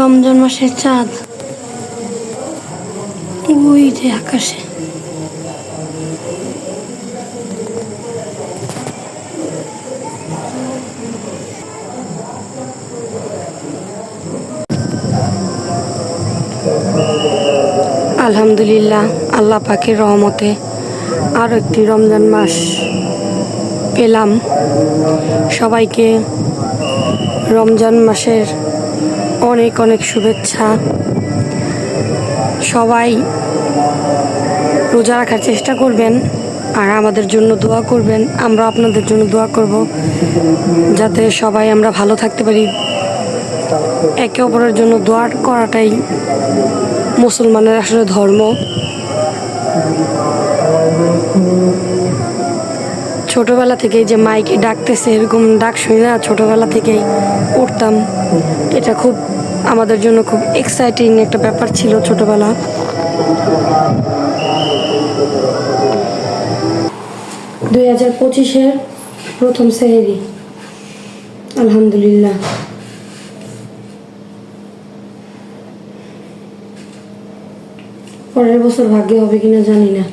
রমজান মাসের চাঁদ। ওই যে আকাশে। আলহামদুলিল্লাহ, আল্লাহ পাকের রহমতে আরও একটি রমজান মাস পেলাম। সবাইকে রমজান মাসের অনেক অনেক শুভেচ্ছা। সবাই রোজা রাখার চেষ্টা করবেন আর আমাদের জন্য দোয়া করবেন। আমরা আপনাদের জন্য দোয়া করব যাতে সবাই আমরা ভালো থাকতে পারি। একে অপরের জন্য দোয়া করাটাই মুসলমানের আসলে ধর্ম। ছোটবেলা থেকেই যে মাইকে ডাকতেছে, এরকম ডাক শুনি না, ছোটবেলা থেকেই উঠতাম। এটা খুব আমাদের জন্য খুব এক্সাইটিং একটা ব্যাপার ছিল ছোটবেলা। দুই হাজার পঁচিশের প্রথম সেহেরি, আলহামদুলিল্লাহ। পরের বছর ভাগ্যে হবে কিনা জানি না।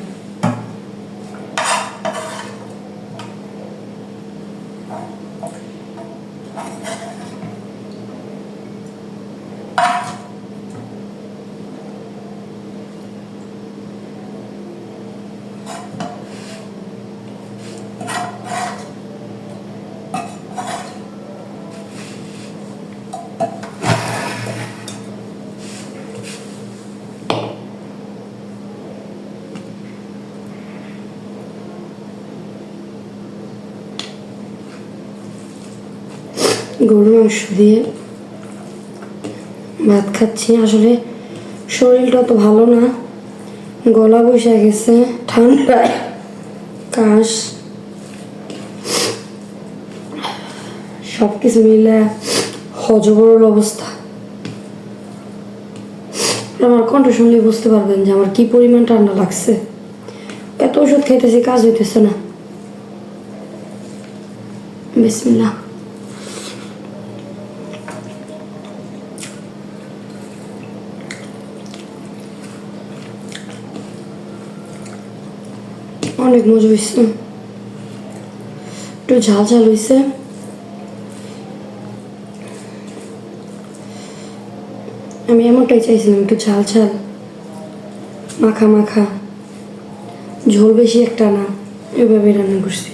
গরুর মাংস দিয়ে ভাত খাচ্ছি। আসলে শরীরটা তো ভালো না। গলা বসে গেছে ঠান্ডায় কাশ সব কিছু মিলে হজবরল অবস্থা। আমার কণ্ঠ শুনলে বুঝতে পারবেন যে আমার কি পরিমাণ ঠান্ডা লাগছে। এত ওষুধ খাইতেছি, কাজ হইতেছে না। বিসমিল্লাহ। অনেক মজা হয়েছে একটু ঝাল ঝাল হয়েছে আমি এমনটাই চাইছিলাম, একটু ঝাল ঝাল। মাখা মাখা। ঝোল বেশি একটা না এভাবে রান্না করছি।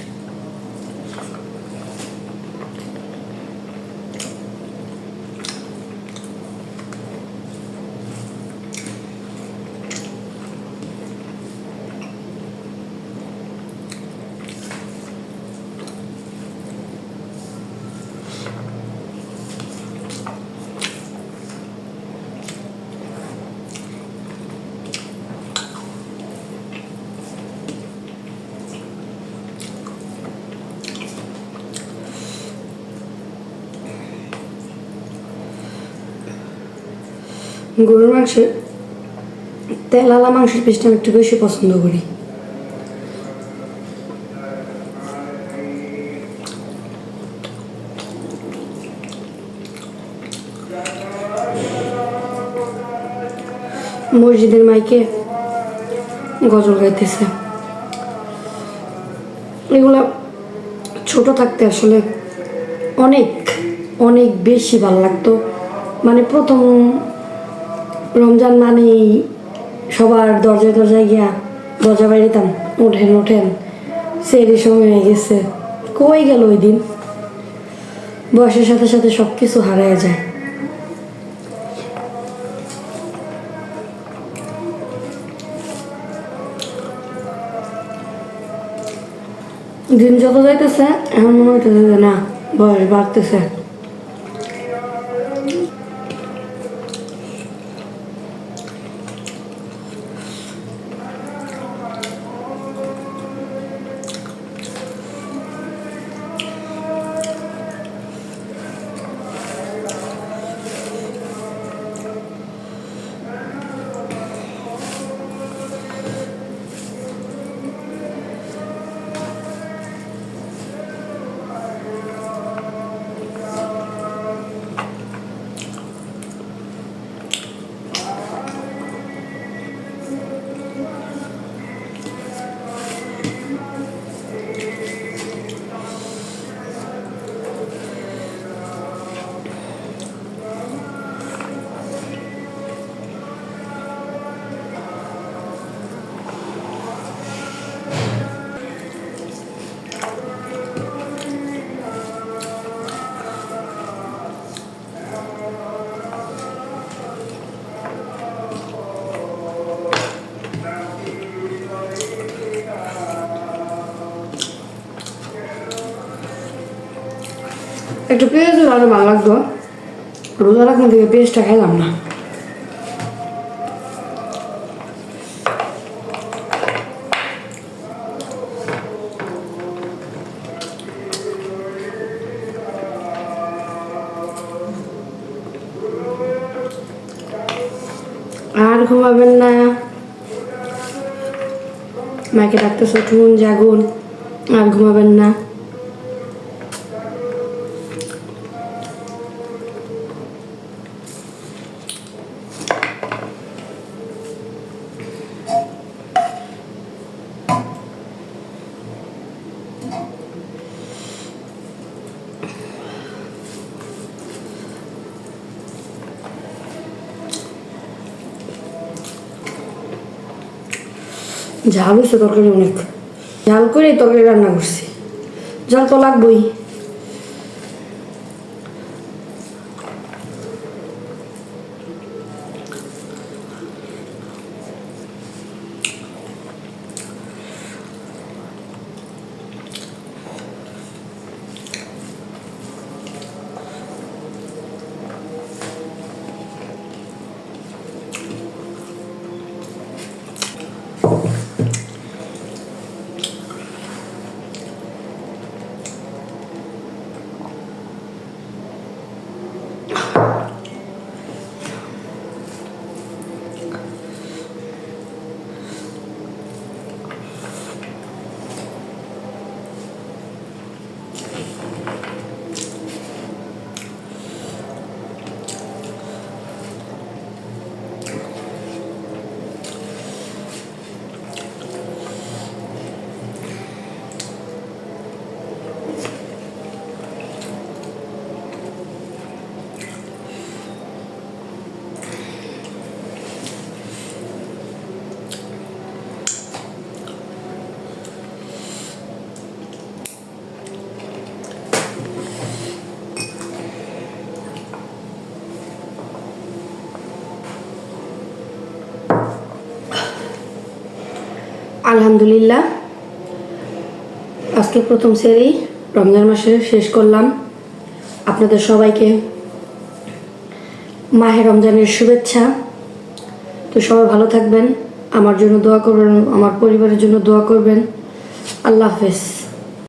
গরুর মাংসের তেলালা মাংসের পিসটা আমি একটু বেশি পছন্দ করি। মসজিদের মাইকে গজল গাইতেছে। এগুলা ছোট থাকতে আসলে অনেক অনেক বেশি ভালো লাগতো। মানে প্রথম রমজান মানেই সবার দরজায় দরজায় গিয়া দরজা বাইরেতাম, ওঠেন ওঠেন সেরি সময় হয়ে গেছে। কই গেল ওই দিন? বয়সের সাথে সাথে সব কিছু হারায় যায়। দিন যত যাইতেছে এমন মনে হইতেছে যে না, বয়স বাড়তেছে। একটু পেঁয়াজ আরও ভালো লাগতো। রোজা রাখুন থেকে পেঁয়াজটা খাইলাম না। আর ঘুমাবেন না। মাকে ডাকতেছে, উঠুন, জাগুন। আর ঘুমাবেন না। ঝাল হয়েছে তরকারি অনেক। ঝাল করে তরকারি রান্না করছি। ঝাল তো লাগবেই। আলহামদুলিল্লাহ। আজকে প্রথম শ্রেণি রমজান মাসে শেষ করলাম। আপনাদের সবাইকে মাহে রমজানের শুভেচ্ছা। তো সবাই ভালো থাকবেন, আমার জন্য দোয়া করবেন, আমার পরিবারের জন্য দোয়া করবেন। আল্লাহ হাফেজ।